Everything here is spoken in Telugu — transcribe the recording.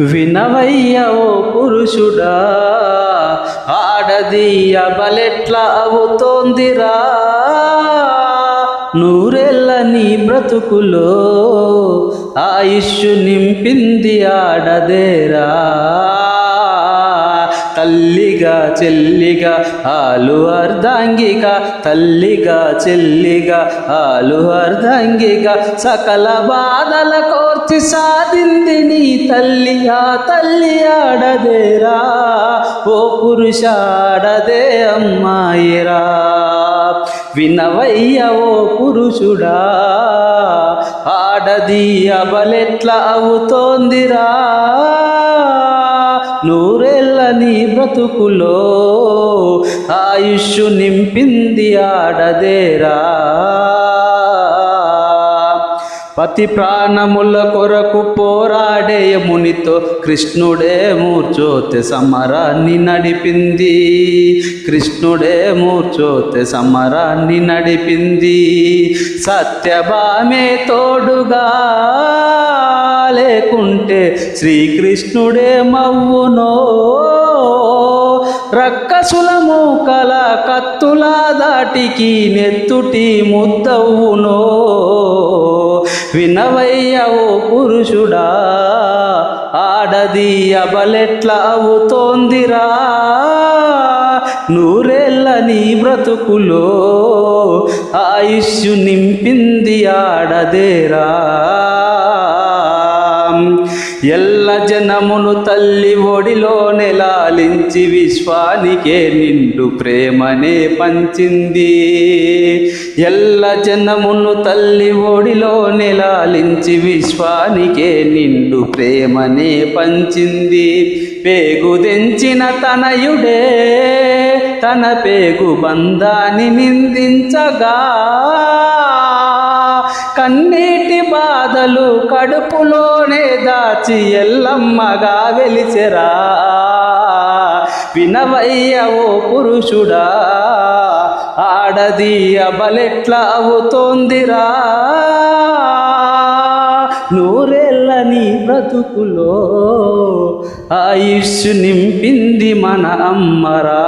వినవయ్య ఓ పురుషుడా ఆడది బలెట్లా అవుతోందిరా. నూరెళ్ళ నీ బ్రతుకులో ఆయుష్ నింపింది ఆడదేరా. తల్లిగా చెల్లిగా ఆలు అర్ధాంగిక తల్లిగా చెల్లిగా ఆలు అర్ధాంగిక సకల బాధల వచ్చి సాధింది నీ తల్లి ఆ తల్లి ఆడదేరా. ఓ పురుషాడదే అమ్మాయిరా. వినవయ్య ఓ పురుషుడా. ఆడది అబలెట్ల అవుతోందిరా. నూరెల్ల నీ బ్రతుకులో ఆయుష్ నింపింది ఆడదేరా. పతి ప్రాణముల కొరకు పోరాడే మునితో కృష్ణుడే మూర్చోతే సమరాన్ని నడిపింది. కృష్ణుడే మూర్చోతే సమరాన్ని నడిపింది. సత్యభామే తోడుగా లేకుంటే శ్రీకృష్ణుడే మవ్వునో. రక్కసుల మూకల కత్తుల దాటికి నెత్తుటి ముద్దవునో వినవయ్యవు పురుషుడా ఆడది అబలెట్ల అవుతోందిరా. నూరేళ్ళ నీ బ్రతుకులో ఆయుష్యు నింపింది ఆడదేరా. ఎల్ల జనమును తల్లి ఒడిలో నెలాలించి విశ్వానికే నిండు ప్రేమనే పంచింది. ఎల్ల జనమును తల్లి ఒడిలో నెలాలించి విశ్వానికే నిండు ప్రేమనే పంచింది. పేగుదెంచిన తనయుడే తన పేగు బంధాన్ని నిందించగా కన్నీటి బాధలు కడుపులోనే దాచి ఎల్లమ్మగా వెలిచెరా. వినవయ్య ఓ పురుషుడా ఆడది అబలెట్ల అవుతోందిరా. నూరేళ్ళ నీ బ్రతుకులో ఆయుష్ నింపింది మన అమ్మరా.